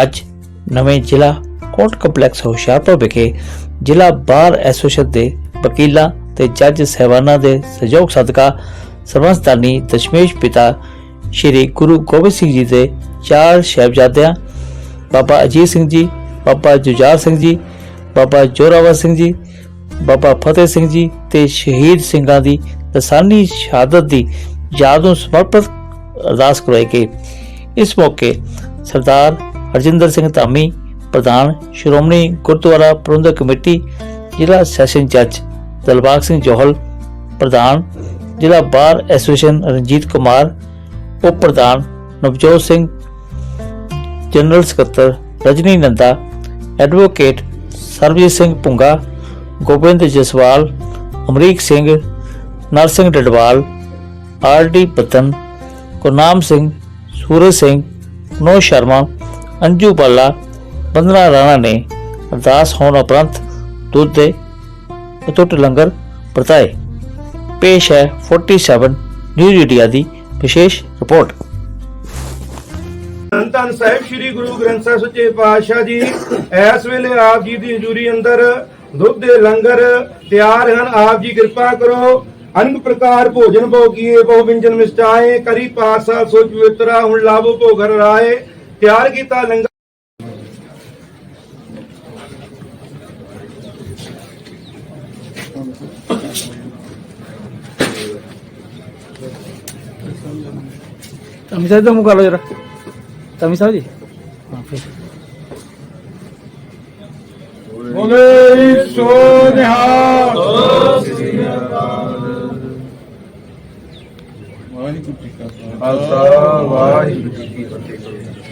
ਅੱਜ ਨਵੇਂ ਜ਼ਿਲ੍ਹਾ ਕੋਰਟ ਕੰਪਲੈਕਸ ਹੁਸ਼ਿਆਰਪੁਰ ਵਿਖੇ ਜ਼ਿਲ੍ਹਾ ਬਾਰ ਐਸੋਸੀਏਸ਼ਨ ਦੇ ਵਕੀਲਾਂ ਤੇ ਜੱਜ ਸਹਿਬਾਨਾਂ ਦੇ ਸਹਿਯੋਗ ਸਦਕਾ ਸਰਬੰਸਤਾਨੀ ਦਸ਼ਮੇਸ਼ ਪਿਤਾ ਸ਼੍ਰੀ ਗੁਰੂ ਗੋਬਿੰਦ ਸਿੰਘ ਜੀ ਦੇ ਚਾਰ ਸਾਹਿਬਜ਼ਾਦਿਆਂ, ਬਾਬਾ ਅਜੀਤ ਸਿੰਘ ਜੀ, ਬਾਬਾ ਜੁਝਾਰ ਸਿੰਘ ਜੀ, ਬਾਬਾ ਜੋਰਾਵਰ ਸਿੰਘ ਜੀ, ਬਾਬਾ ਫਤਿਹ ਸਿੰਘ ਜੀ ਤੇ ਸ਼ਹੀਦ ਸਿੰਘਾਂ ਦੀ ਲਸਾਨੀ ਸ਼ਹਾਦਤ ਦੀ ਯਾਦ ਨੂੰ ਸਮਰਪਿਤ ਅਰਦਾਸ ਕਰਵਾਈ ਗਈ। ਇਸ ਮੌਕੇ ਸਰਦਾਰ ਹਰਜਿੰਦਰ ਸਿੰਘ ਧਾਮੀ ਪ੍ਰਧਾਨ ਸ਼੍ਰੋਮਣੀ ਗੁਰਦੁਆਰਾ ਪ੍ਰਬੰਧਕ ਕਮੇਟੀ ਜ਼ਿਲ੍ਹਾ ਸੈਸ਼ਨ ਜੱਜ ਦਲਬਾਗ ਸਿੰਘ ਜੋਹਲ ਪ੍ਰਧਾਨ ਜ਼ਿਲ੍ਹਾ ਬਾਰ ਐਸੋਸੀਏਸ਼ਨ ਰਣਜੀਤ ਕੁਮਾਰ ਉਪ ਪ੍ਰਧਾਨ ਨਵਜੋਤ ਸਿੰਘ ਜਨਰਲ ਸਕੱਤਰ Rajni Nanda advocate Sarabjit Singh Punga Gobind Jaswal Amrik Singh Narsingh Dadwal R D Patan Gurnam Singh ਸੂਰਜ ਸਿੰਘ ਨੋ ਸ਼ਰਮਾ ਅੰਜੂ ਬਾਲਾ ਬੰਦਨਾ ਰਾਣਾ ਨੇ ਅਰਦਾਸ ਹੋਣ ਉਪਰੰਤ ਦੁੱਧ ਦੇ ਅਟੁੱਟ ਲੰਗਰ ਵਰਤਾਏ। ਪੇਸ਼ ਹੈ 47 ਨਿਊਜ਼ ਇੰਡੀਆ ਦੀ ਵਿਸ਼ੇਸ਼ ਰਿਪੋਰਟ। ਧੰਨ ਸਾਹਿਬ, ਸ੍ਰੀ ਗੁਰੂ ਗ੍ਰੰਥ ਸਾਹਿਬ ਸੱਚੇ ਪਾਤਸ਼ਾਹ ਜੀ। ਇਸ ਵੇਲੇ ਆਪ ਜੀ ਦੀ ਹਜ਼ੂਰੀ ਅੰਦਰ ਦੁੱਧ ਦੇ ਲੰਗਰ ਤਿਆਰ ਹਨ। ਆਪ ਜੀ ਕਿਰਪਾ ਕਰੋ। ਅਨੰਦ ਪ੍ਰਕਾਰ ਭੋਜਨ ਭੋਗੀਏ ਬਹੁ ਵਿੰਜਨ ਮਿਸਟਾਏ, ਕਰੀ ਪਾਸਾ ਸੋਚ ਪਵਿੱਤਰਾ, ਹੁਣ ਲਾਭੋ ਭੋਗਰ ਰਾਏ। ਤਿਆਰ ਕੀਤਾ ਲੰਗਰ। ਤਮੀ ਸਾਹਿਬ ਦਾ ਮੁਕਾਲੋ ਜਰਾ। ਤਮੀ ਸਾਹਿਬ ਜੀ। ਹਾਂ ਫਿਰ। ਬੋਲੇ ਸੋ ਨਿਹਾਲ। ਖਾਲਸਾ ਵਾਹਿਗੁਰੂ ਜੀ ਕੀ ਫਤਿਹ।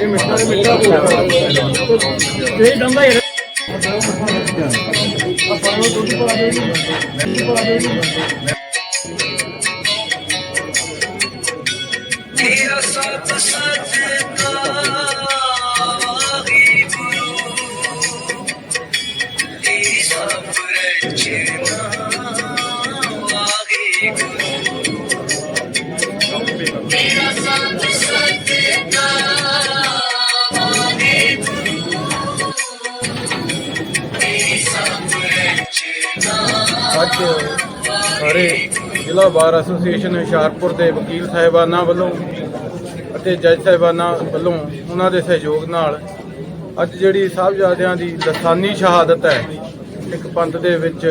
ਇਹ ਮਿੱਠਾ ਤੇ ਮਿੱਠਾ ਤੇਰਾ ਸਤ ਸਜਦਾ ਰਚਨਾ ਸਾਰੇ ਜ਼ਿਲ੍ਹਾ ਬਾਰ ਐਸੋਸੀਏਸ਼ਨ ਹੁਸ਼ਿਆਰਪੁਰ ਦੇ ਵਕੀਲ ਸਾਹਿਬਾਨਾਂ ਵੱਲੋਂ ਅਤੇ ਜੱਜ ਸਾਹਿਬਾਨਾਂ ਵੱਲੋਂ ਉਹਨਾਂ ਦੇ ਸਹਿਯੋਗ ਨਾਲ ਅੱਜ ਜਿਹੜੀ ਸਾਹਿਬਜ਼ਾਦਿਆਂ ਦੀ ਲਸਾਨੀ ਸ਼ਹਾਦਤ ਹੈ, ਇੱਕ ਪੰਥ ਦੇ ਵਿੱਚ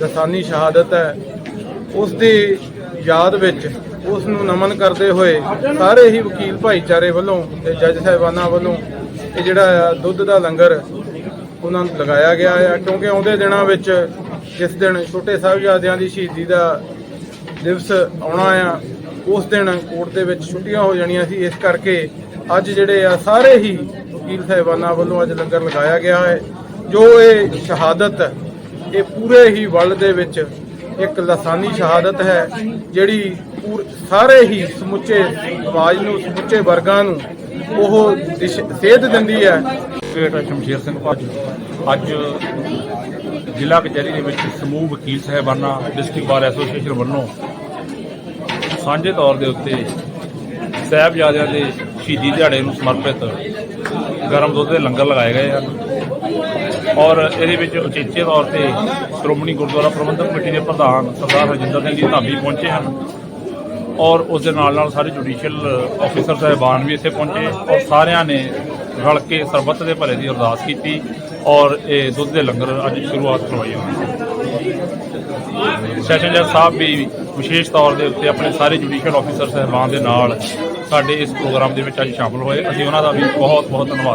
ਲਸਾਨੀ ਸ਼ਹਾਦਤ ਹੈ, ਉਸ ਦੀ ਯਾਦ ਵਿੱਚ ਉਸ ਨੂੰ ਨਮਨ ਕਰਦੇ ਹੋਏ ਸਾਰੇ ਹੀ ਵਕੀਲ ਭਾਈਚਾਰੇ ਵੱਲੋਂ ਤੇ ਜੱਜ ਸਾਹਿਬਾਨਾਂ ਵੱਲੋਂ ਇਹ ਜਿਹੜਾ ਆ ਦੁੱਧ ਦਾ ਲੰਗਰ ਉਹਨਾਂ ਨੂੰ ਲਗਾਇਆ ਗਿਆ ਹੈ ਕਿਉਂਕਿ ਆਉਂਦੇ ਦਿਨਾਂ ਵਿੱਚ ਜਿਸ ਦਿਨ ਛੋਟੇ ਸਾਹਿਬਜ਼ਾਦਿਆਂ ਦੀ ਸ਼ਹੀਦੀ ਦਾ ਦਿਵਸ ਆਉਣਾ ਆ, ਉਸ ਦਿਨ ਕੋਰਟ ਦੇ ਵਿੱਚ ਛੁੱਟੀਆਂ ਹੋ ਜਾਣੀਆਂ ਸੀ। ਇਸ ਕਰਕੇ ਅੱਜ ਜਿਹੜੇ ਆ, ਸਾਰੇ ਹੀ ਵਕੀਲ ਸਾਹਿਬਾਨਾਂ ਵੱਲੋਂ ਅੱਜ ਲੰਗਰ ਲਗਾਇਆ ਗਿਆ ਹੈ। ਜੋ ਇਹ ਸ਼ਹਾਦਤ, ਇਹ ਪੂਰੇ ਹੀ ਵਰਲਡ ਦੇ ਵਿੱਚ ਇੱਕ ਲਸਾਨੀ ਸ਼ਹਾਦਤ ਹੈ, ਜਿਹੜੀ ਪੂਰ- ਸਾਰੇ ਹੀ ਸਮੁੱਚੇ ਸਮਾਜ ਨੂੰ, ਸਮੁੱਚੇ ਵਰਗਾਂ ਨੂੰ ਉਹ ਦਿਸ਼- ਸੇਧ ਦਿੰਦੀ ਹੈ। ਐਡਵੋਕੇਟ ਸ਼ਮਸ਼ੇਰ ਸਿੰਘ ਭਾਜੀ। ਅੱਜ ਜ਼ਿਲ੍ਹਾ ਕਚਹਿਰੀ ਦੇ ਵਿੱਚ ਸਮੂਹ ਵਕੀਲ ਸਾਹਿਬਾਨਾਂ, ਡਿਸਟ੍ਰਿਕਟ ਬਾਰ ਐਸੋਸੀਏਸ਼ਨ ਵੱਲੋਂ ਸਾਂਝੇ ਤੌਰ ਦੇ ਉੱਤੇ ਸਾਹਿਬਜ਼ਾਦਿਆਂ ਦੇ ਸ਼ਹੀਦੀ ਦਿਹਾੜੇ ਨੂੰ ਸਮਰਪਿਤ ਗਰਮ ਦੁੱਧ ਦੇ ਲੰਗਰ ਲਗਾਏ ਗਏ ਹਨ ਔਰ ਇਹਦੇ ਵਿੱਚ ਉਚੇਚੇ ਤੌਰ ਤੇ ਸ਼੍ਰੋਮਣੀ ਗੁਰਦੁਆਰਾ ਪ੍ਰਬੰਧਕ ਕਮੇਟੀ ਦੇ ਪ੍ਰਧਾਨ ਸਰਦਾਰ ਹਰਜਿੰਦਰ ਸਿੰਘ ਜੀ ਧਾਮੀ ਪਹੁੰਚੇ ਹਨ। ਔਰ ਉਸ ਦੇ ਨਾਲ ਨਾਲ ਸਾਰੇ ਜੁਡੀਸ਼ੀਅਲ ਆਫੀਸਰ ਸਾਹਿਬਾਨ ਵੀ ਇੱਥੇ ਪਹੁੰਚੇ ਔਰ ਸਾਰਿਆਂ ਨੇ ਰਲ ਕੇ ਸਰਬੱਤ ਦੇ ਭਲੇ ਦੀ ਅਰਦਾਸ ਕੀਤੀ ਔਰ ਇਹ ਦੁੱਧ ਦੇ ਲੰਗਰ ਅੱਜ ਸ਼ੁਰੂਆਤ ਕਰਵਾਈ ਹੋਈ ਸੈਸ਼ਨ ਜੱਜ ਸਾਹਿਬ ਵੀ ਵਿਸ਼ੇਸ਼ ਤੌਰ ਦੇ ਉੱਤੇ ਆਪਣੇ ਸਾਰੇ ਜੁਡੀਸ਼ੀਅਲ ਆਫੀਸਰ ਸਾਹਿਬਾਨ ਦੇ ਨਾਲ ਸਾਡੇ ਇਸ ਪ੍ਰੋਗਰਾਮ ਦੇ ਵਿੱਚ ਅੱਜ ਸ਼ਾਮਲ ਹੋਏ। ਅਸੀਂ ਉਹਨਾਂ ਦਾ ਵੀ ਬਹੁਤ ਬਹੁਤ ਧੰਨਵਾਦ